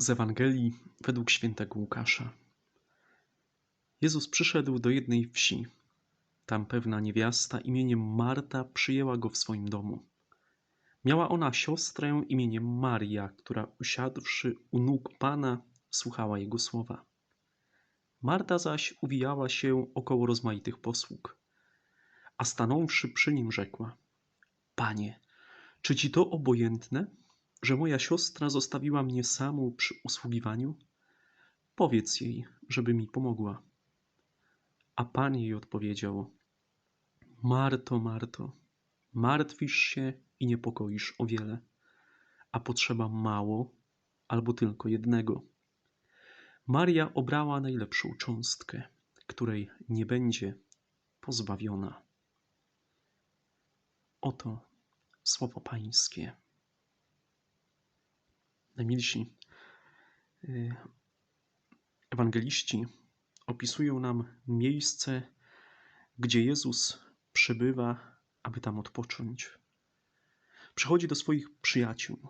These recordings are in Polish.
Z Ewangelii według świętego Łukasza. Jezus przyszedł do jednej wsi. Tam pewna niewiasta imieniem Marta przyjęła go w swoim domu. Miała ona siostrę imieniem Maria, która usiadłszy u nóg Pana, słuchała jego słowa. Marta zaś uwijała się około rozmaitych posług, a stanąwszy przy nim rzekła: Panie, czy ci to obojętne, że moja siostra zostawiła mnie samą przy usługiwaniu? Powiedz jej, żeby mi pomogła. A Pan jej odpowiedział: Marto, Marto, martwisz się i niepokoisz o wiele, a potrzeba mało albo tylko jednego. Maria obrała najlepszą cząstkę, której nie będzie pozbawiona. Oto słowo Pańskie. Najmilsi, y, ewangeliści opisują nam miejsce, gdzie Jezus przybywa, aby tam odpocząć. Przychodzi do swoich przyjaciół,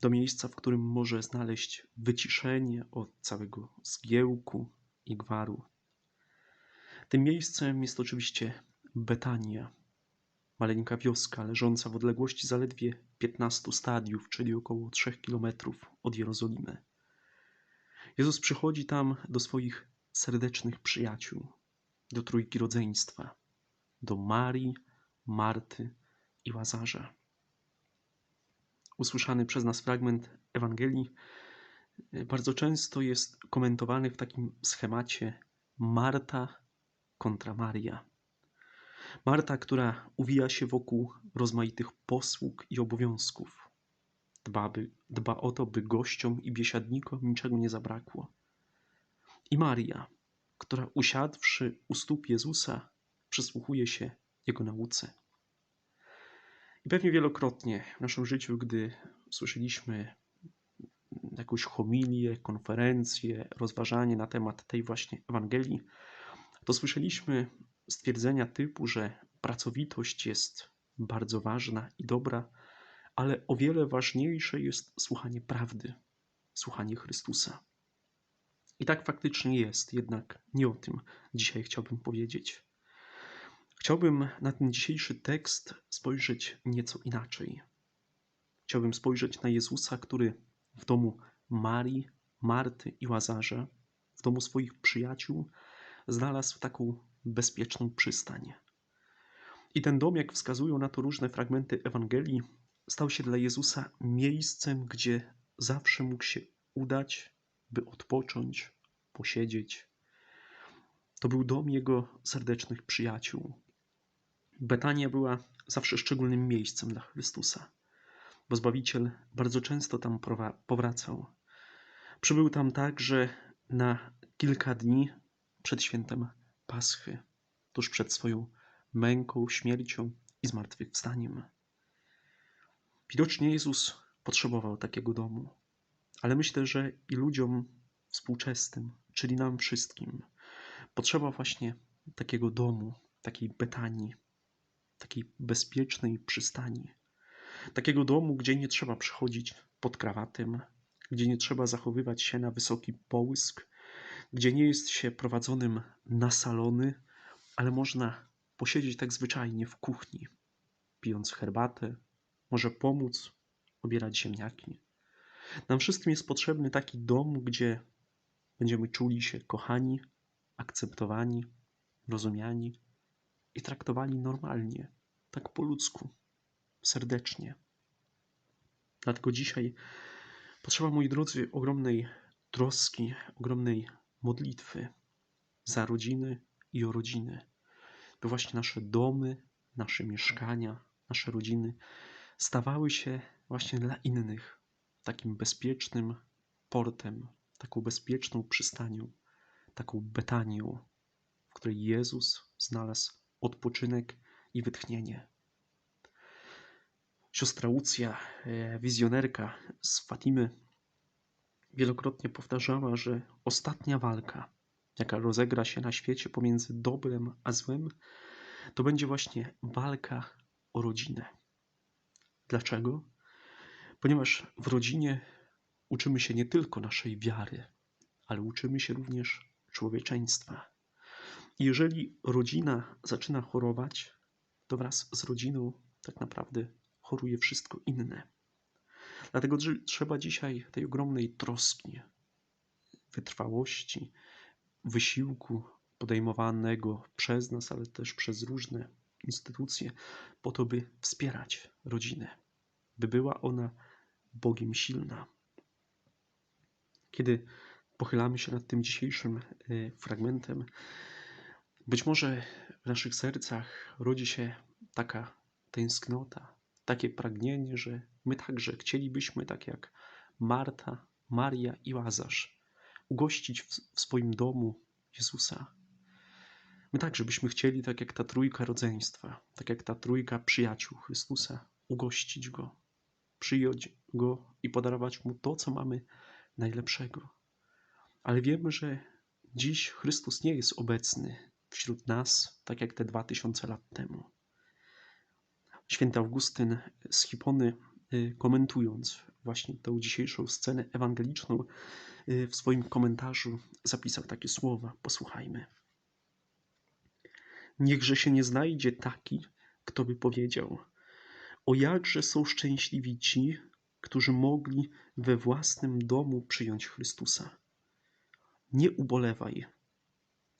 do miejsca, w którym może znaleźć wyciszenie od całego zgiełku i gwaru. Tym miejscem jest oczywiście Betania, maleńka wioska leżąca w odległości zaledwie 15 stadiów, czyli około 3 kilometrów od Jerozolimy. Jezus przychodzi tam do swoich serdecznych przyjaciół, do trójki rodzeństwa, do Marii, Marty i Łazarza. Usłyszany przez nas fragment Ewangelii e, bardzo często jest komentowany w takim schemacie Marta kontra Maria. Marta, która uwija się wokół rozmaitych posług i obowiązków, dba, by, dba o to, by gościom i biesiadnikom niczego nie zabrakło. I Maria, która usiadłszy u stóp Jezusa, przysłuchuje się Jego nauce. I pewnie wielokrotnie w naszym życiu, gdy słyszeliśmy jakąś homilię, konferencję, rozważanie na temat tej właśnie Ewangelii, to słyszeliśmy stwierdzenia typu, że pracowitość jest bardzo ważna i dobra, ale o wiele ważniejsze jest słuchanie prawdy, słuchanie Chrystusa. I tak faktycznie jest, jednak nie o tym dzisiaj chciałbym powiedzieć. Chciałbym na ten dzisiejszy tekst spojrzeć nieco inaczej. Chciałbym spojrzeć na Jezusa, który w domu Marii, Marty i Łazarza, w domu swoich przyjaciół, znalazł taką bezpieczną przystań. I ten dom, jak wskazują na to różne fragmenty Ewangelii, stał się dla Jezusa miejscem, gdzie zawsze mógł się udać, by odpocząć, posiedzieć. To był dom jego serdecznych przyjaciół. Betania była zawsze szczególnym miejscem dla Chrystusa, bo Zbawiciel bardzo często tam powracał. Przybył tam także na kilka dni przed świętem Paschy, tuż przed swoją męką, śmiercią i zmartwychwstaniem. Widocznie Jezus potrzebował takiego domu, ale myślę, że i ludziom współczesnym, czyli nam wszystkim, potrzeba właśnie takiego domu, takiej Betanii, takiej bezpiecznej przystani, takiego domu, gdzie nie trzeba przychodzić pod krawatem, gdzie nie trzeba zachowywać się na wysoki połysk, gdzie nie jest się prowadzonym na salony, ale można posiedzieć tak zwyczajnie w kuchni, pijąc herbatę, może pomóc obierać ziemniaki. Nam wszystkim jest potrzebny taki dom, gdzie będziemy czuli się kochani, akceptowani, rozumiani i traktowani normalnie, tak po ludzku, serdecznie. Dlatego dzisiaj potrzeba, moi drodzy, ogromnej troski, ogromnej modlitwy za rodziny i o rodziny, by właśnie nasze domy, nasze mieszkania, nasze rodziny stawały się właśnie dla innych takim bezpiecznym portem, taką bezpieczną przystanią, taką betanią, w której Jezus znalazł odpoczynek i wytchnienie. Siostra Łucja, e, wizjonerka z Fatimy, wielokrotnie powtarzała, że ostatnia walka, jaka rozegra się na świecie pomiędzy dobrem a złem, to będzie właśnie walka o rodzinę. Dlaczego? Ponieważ w rodzinie uczymy się nie tylko naszej wiary, ale uczymy się również człowieczeństwa. Jeżeli rodzina zaczyna chorować, to wraz z rodziną tak naprawdę choruje wszystko inne. Dlatego trzeba dzisiaj tej ogromnej troski, wytrwałości, wysiłku podejmowanego przez nas, ale też przez różne instytucje, po to, by wspierać rodzinę, by była ona Bogiem silna. Kiedy pochylamy się nad tym dzisiejszym e, fragmentem, być może w naszych sercach rodzi się taka tęsknota, takie pragnienie, że my także chcielibyśmy, tak jak Marta, Maria i Łazarz, ugościć w, swoim domu Jezusa. My także byśmy chcieli, tak jak ta trójka rodzeństwa, tak jak ta trójka przyjaciół Chrystusa, ugościć Go, przyjąć Go i podarować Mu to, co mamy najlepszego. Ale wiemy, że dziś Chrystus nie jest obecny wśród nas, tak jak te dwa tysiące lat temu. Święty Augustyn z Hipony, komentując właśnie tę dzisiejszą scenę ewangeliczną, y, w swoim komentarzu zapisał takie słowa. Posłuchajmy. Niechże się nie znajdzie taki, kto by powiedział: O jakże są szczęśliwi ci, którzy mogli we własnym domu przyjąć Chrystusa. Nie ubolewaj,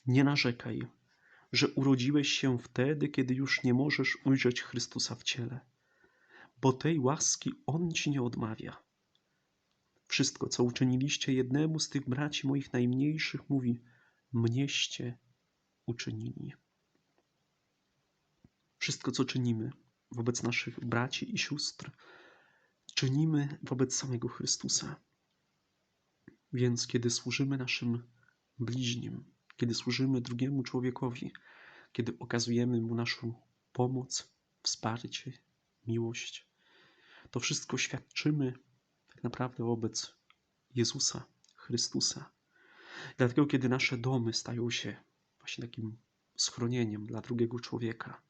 nie narzekaj, że urodziłeś się wtedy, kiedy już nie możesz ujrzeć Chrystusa w ciele, bo tej łaski On ci nie odmawia. Wszystko, co uczyniliście jednemu z tych braci moich najmniejszych, mówi, mnieście uczynili. Wszystko, co czynimy wobec naszych braci i sióstr, czynimy wobec samego Chrystusa. Więc kiedy służymy naszym bliźnim, kiedy służymy drugiemu człowiekowi, kiedy okazujemy mu naszą pomoc, wsparcie, miłość, to wszystko świadczymy tak naprawdę wobec Jezusa, Chrystusa. Dlatego, kiedy nasze domy stają się właśnie takim schronieniem dla drugiego człowieka,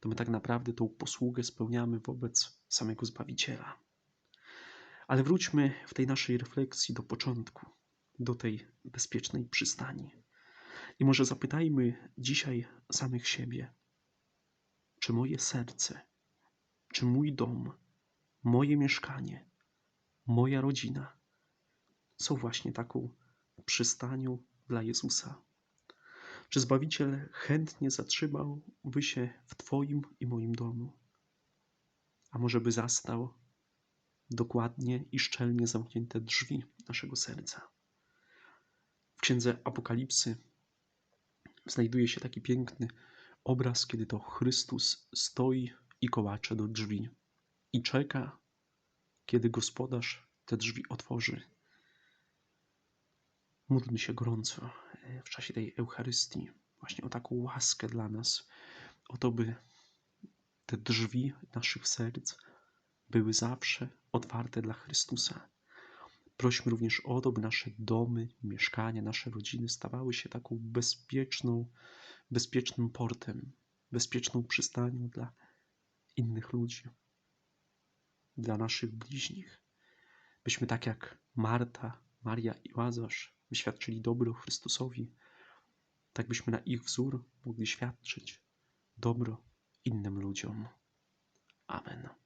to my tak naprawdę tą posługę spełniamy wobec samego Zbawiciela. Ale wróćmy w tej naszej refleksji do początku, do tej bezpiecznej przystani. I może zapytajmy dzisiaj samych siebie, czy moje serce, czy mój dom, moje mieszkanie, moja rodzina są właśnie taką przystanią dla Jezusa. Czy Zbawiciel chętnie zatrzymałby się w Twoim i moim domu? A może by zastał dokładnie i szczelnie zamknięte drzwi naszego serca? W księdze Apokalipsy znajduje się taki piękny obraz, kiedy to Chrystus stoi i kołacze do drzwi i czeka, kiedy gospodarz te drzwi otworzy. Módlmy się gorąco w czasie tej Eucharystii właśnie o taką łaskę dla nas, o to, by te drzwi naszych serc były zawsze otwarte dla Chrystusa. Prośmy również o to, by nasze domy, mieszkania, nasze rodziny stawały się taką bezpieczną, bezpiecznym portem, bezpieczną przystanią dla innych ludzi, dla naszych bliźnich. Byśmy tak jak Marta, Maria i Łazarz wyświadczyli dobro Chrystusowi, tak byśmy na ich wzór mogli świadczyć dobro innym ludziom. Amen.